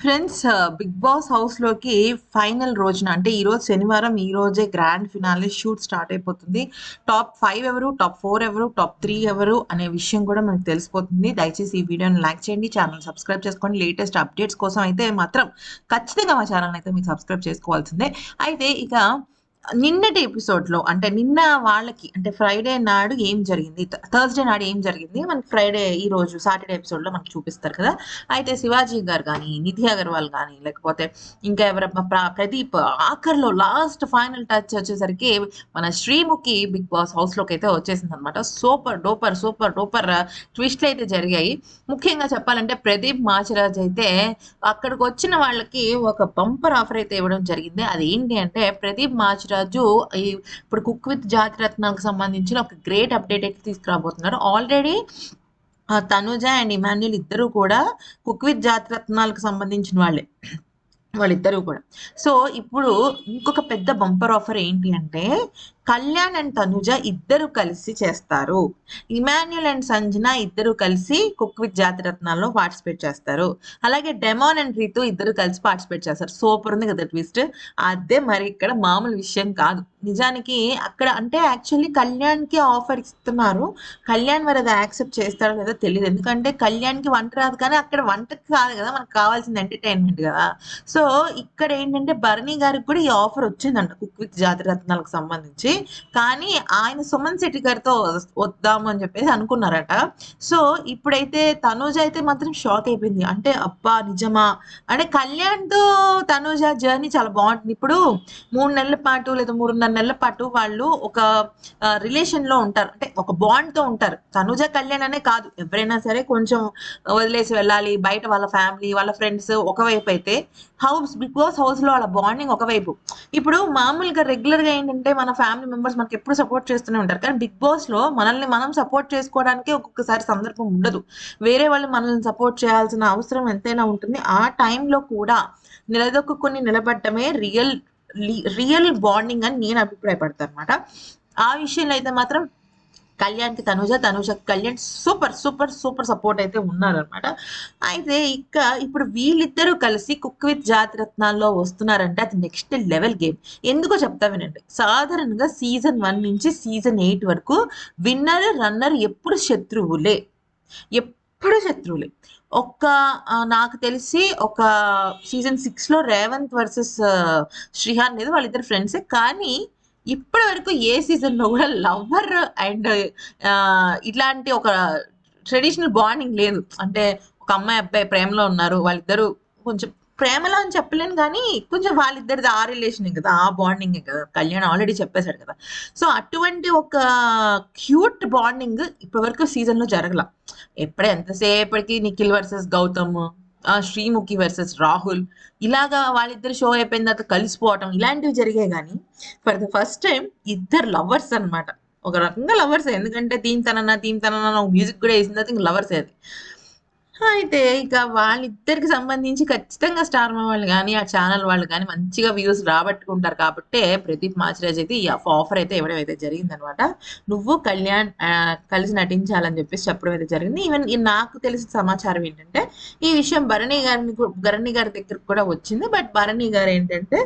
Friends Bigg Boss హౌస్లోకి final రోజున అంటే ఈరోజు శనివారం ఈ రోజే గ్రాండ్ ఫినాలే షూట్ స్టార్ట్ అయిపోతుంది. టాప్ ఫైవ్ ఎవరు టాప్ ఫోర్ ఎవరు టాప్ త్రీ ఎవరు అనే విషయం కూడా మనకు తెలిసిపోతుంది. దయచేసి ఈ వీడియోని లైక్ చేయండి ఛానల్ సబ్స్క్రైబ్ చేసుకోండి. లేటెస్ట్ అప్డేట్స్ కోసం అయితే మాత్రం ఖచ్చితంగా మా ఛానల్ అయితే మీరు సబ్స్క్రైబ్ చేసుకోవాల్సిందే. అయితే ఇక నిన్నటి ఎపిసోడ్లో అంటే నిన్న వాళ్ళకి అంటే ఫ్రైడే నాడు ఏం జరిగింది? థర్స్డే నాడు ఏం జరిగింది? మనకి ఫ్రైడే ఈ రోజు సాటర్డే ఎపిసోడ్లో మనకు చూపిస్తారు కదా. అయితే శివాజీ గారు కానీ నిధి అగర్వాల్ కానీ లేకపోతే ఇంకా ఎవర ప్ర- ప్రదీప్ ఆఖర్లో లాస్ట్ ఫైనల్ టచ్ వచ్చేసరికి మన శ్రీముఖి బిగ్ బాస్ హౌస్లోకి అయితే వచ్చేసింది అనమాట సూపర్ డోపర్ సూపర్ డోపర్ ట్విస్ట్లు అయితే జరిగాయి. ముఖ్యంగా చెప్పాలంటే ప్రదీప్ మాచిరాజ్ అయితే అక్కడికి వచ్చిన వాళ్ళకి ఒక బంపర్ ఆఫర్ అయితే ఇవ్వడం జరిగింది. అది ఏంటి అంటే ప్రదీప్ మాచిరాజ్ ఈ ఇప్పుడు కుక్ విత్ జాతి రత్నాలకు సంబంధించిన ఒక గ్రేట్ అప్డేట్ అయితే తీసుకురాబోతున్నారు. ఆల్రెడీ తనుజ అండ్ ఇమాన్యుల్ ఇద్దరు కూడా కుక్ విత్ జాతి రత్నాలకు సంబంధించిన వాళ్ళే. వాళ్ళిద్దరూ కూడా. సో ఇప్పుడు ఇంకొక పెద్ద బంపర్ ఆఫర్ ఏంటి అంటే కళ్యాణ్ అండ్ తనుజ ఇద్దరు కలిసి చేస్తారు. ఇమాన్యుల్ అండ్ సంజన ఇద్దరు కలిసి కుక్ విత్ జాతిరత్నాల్లో పార్టిసిపేట్ చేస్తారు. అలాగే డెమాన్ అండ్ రీతు ఇద్దరు కలిసి పార్టిసిపేట్ చేస్తారు. సూపర్ ఉంది కదా ట్విస్ట్. అదే మరి ఇక్కడ మామూలు విషయం కాదు. నిజానికి అక్కడ అంటే యాక్చువల్లీ కళ్యాణ్కి ఆఫర్ ఇస్తున్నారు. కళ్యాణ్ మరి అది యాక్సెప్ట్ చేస్తాడో లేదో తెలియదు ఎందుకంటే కళ్యాణ్కి వంట రాదు కానీ అక్కడ వంటకి కాదు కదా. మనకు కావాల్సింది ఎంటర్టైన్మెంట్ కదా. సో ఇక్కడ ఏంటంటే భరణి గారికి కూడా ఈ ఆఫర్ వచ్చిందంట కుక్ విత్ జాతిరత్నాలకు సంబంధించి. కానీ ఆయన సుమన్ శెట్టి గారితో వద్దాము అని చెప్పేసి అనుకున్నారట. సో ఇప్పుడైతే తనూజ అయితే మాత్రం షాక్ అయిపోయింది. అంటే అబ్బా నిజమా? అంటే కళ్యాణ్తో తనూజ జర్నీ చాలా బాగుంటుంది. ఇప్పుడు మూడు నెలల పాటు లేదా మూడున్నర నెలల పాటు వాళ్ళు ఒక రిలేషన్లో ఉంటారు. అంటే ఒక బాండ్తో ఉంటారు. తనూజ కళ్యాణ్ అనే కాదు. ఎవరైనా సరే కొంచెం వదిలేసి వెళ్ళాలి. బయట వాళ్ళ ఫ్యామిలీ వాళ్ళ ఫ్రెండ్స్ ఒకవైపు అయితే హౌస్ బిగ్ బాస్ హౌస్లో వాళ్ళ బాండింగ్ ఒకవైపు. ఇప్పుడు మామూలుగా రెగ్యులర్గా ఏంటంటే మన ఫ్యామిలీ మెంబర్స్ మనకి ఎప్పుడు సపోర్ట్ చేస్తూనే ఉంటారు. కానీ బిగ్ బాస్లో మనల్ని మనం సపోర్ట్ చేసుకోవడానికి ఒక్కొక్కసారి సందర్భం ఉండదు. వేరే వాళ్ళు మనల్ని సపోర్ట్ చేయాల్సిన అవసరం ఎంతైనా ఉంటుంది. ఆ టైంలో కూడా నిలదొక్కుని నిలబడటమే రియల్ రియల్ బాండింగ్ అని నేను అభిప్రాయపడతాను అనమాట ఆ విషయంలో అయితే మాత్రం కళ్యాణ్కి Tanuja Tanuja Kalyan super super super support అయితే ఉన్నారనమాట అయితే ఇక ఇప్పుడు వీళ్ళిద్దరూ కలిసి కుక్ విత్ జాతి రత్నాల్లో వస్తున్నారంటే అది నెక్స్ట్ లెవెల్ గేమ్ ఎందుకో చెప్తా వినండి. సాధారణంగా సీజన్ వన్ నుంచి సీజన్ ఎయిట్ వరకు విన్నర్ రన్నర్ ఎప్పుడు శత్రువులే. ఎప్పుడు శత్రువులే. ఒక్క నాకు తెలిసి ఒక సీజన్ సిక్స్లో రేవంత్ వర్సెస్ శ్రీహాన్ అనేది వాళ్ళిద్దరు ఫ్రెండ్సే కానీ ఇప్పటి వరకు ఏ సీజన్లో కూడా లవర్ అండ్ ఇట్లాంటి ఒక ట్రెడిషనల్ బాండింగ్ లేదు. అంటే ఒక అమ్మాయి అబ్బాయి ప్రేమలో ఉన్నారు. వాళ్ళిద్దరూ కొంచెం ప్రేమలో అని చెప్పలేను కానీ కొంచెం వాళ్ళిద్దరిది ఆ రిలేషన్ కదా ఆ బాండింగ్ కదా. కళ్యాణ్ ఆల్రెడీ చెప్పేశాడు కదా. సో అటువంటి ఒక క్యూట్ బాండింగ్ ఇప్పటి వరకు సీజన్లో జరగల. ఎప్పుడే ఎంతసేపటికి నిఖిల్ వర్సెస్ గౌతమ్ శ్రీముఖి వర్సెస్ రాహుల్ ఇలాగా వాళ్ళిద్దరు షో అయిపోయిన తర్వాత కలిసిపోవటం ఇలాంటివి జరిగాయి కానీ ఫర్ ద ఫస్ట్ టైం ఇద్దరు లవర్స్ అన్నమాట. ఒక రకంగా లవర్స్. ఎందుకంటే థీమ్ తనన్నా థీమ్ తనన్నా మ్యూజిక్ కూడా వేసిన తర్వాత ఇంక లవర్స్ అది. అయితే ఇక వాళ్ళిద్దరికి సంబంధించి ఖచ్చితంగా స్టార్ మా వాళ్ళు కానీ ఆ ఛానల్ వాళ్ళు కానీ మంచిగా వ్యూస్ రాబట్టుకుంటారు కాబట్టి ప్రదీప్ మాచిరాజ్ అయితే ఈ ఆఫర్ అయితే ఇవ్వడం అయితే జరిగిందనమాట. నువ్వు కళ్యాణ్ ఆ, కలిసి నటించాలని చెప్పేసి చెప్పడం అయితే జరిగింది. ఈవెన్ నాకు తెలిసిన సమాచారం ఏంటంటే ఈ విషయం భరణి గారిని భరణి గారి దగ్గరకు కూడా వచ్చింది. బట్ భరణి గారు ఏంటంటే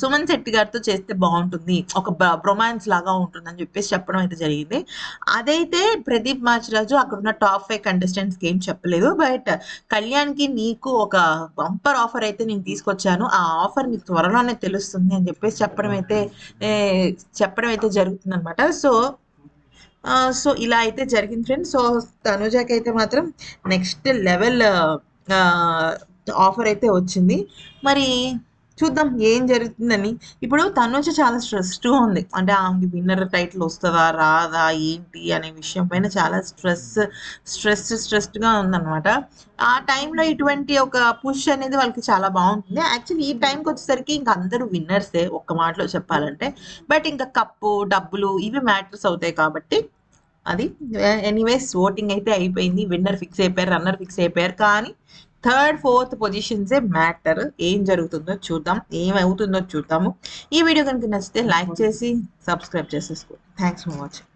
సుమన్ శెట్టి గారితో చేస్తే బాగుంటుంది. ఒక బ్రొమాన్స్ లాగా ఉంటుంది అని చెప్పేసి చెప్పడం అయితే జరిగింది. అదైతే ప్రదీప్ మాచిరాజు అక్కడ ఉన్న టాప్ ఫైవ్ కంటెస్టెంట్స్కి ఏం చెప్పలేదు. బట్ కళ్యాణ్కి నీకు ఒక బంపర్ ఆఫర్ అయితే నేను తీసుకొచ్చాను. ఆ ఆఫర్ నీకు త్వరలోనే తెలుస్తుంది అని చెప్పేసి చెప్పడం అయితే చెప్పడం అయితే జరుగుతుంది అనమాట సో సో ఇలా అయితే జరిగింది ఫ్రెండ్స్ సో తనుజాకి అయితే మాత్రం నెక్స్ట్ లెవెల్ ఆఫర్ అయితే వచ్చింది. మరి చూద్దాం ఏం జరుగుతుందని. ఇప్పుడు తనుజ చాలా స్ట్రెస్గా ఉంది. అంటే ఆమెకి విన్నర్ టైటిల్ వస్తుందా రాదా ఏంటి అనే విషయం పైన చాలా స్ట్రెస్ స్ట్రెస్ స్ట్రెస్డ్గా ఉందన్నమాట. ఆ టైంలో ఇటువంటి ఒక పుష్ అనేది వాళ్ళకి చాలా బాగుంటుంది. యాక్చువల్లీ ఈ టైంకి వచ్చేసరికి ఇంకా అందరూ విన్నర్సే ఒక్క మాటలో చెప్పాలంటే. బట్ ఇంకా కప్పు డబ్బులు ఇవి మ్యాటర్స్ అవుతాయి కాబట్టి అది. ఎనీవేస్ ఓటింగ్ అయితే అయిపోయింది. విన్నర్ ఫిక్స్ అయిపోయారు రన్నర్ ఫిక్స్ అయిపోయారు. కానీ థర్డ్ ఫోర్త్ పొజిషన్సే మ్యాటర్ ఏం జరుగుతుందో చూద్దాం. ఏమవుతుందో చూద్దాము. ఈ వీడియో కనుక నచ్చితే లైక్ చేసి సబ్స్క్రైబ్ చేసేసుకోండి. Thanks for watching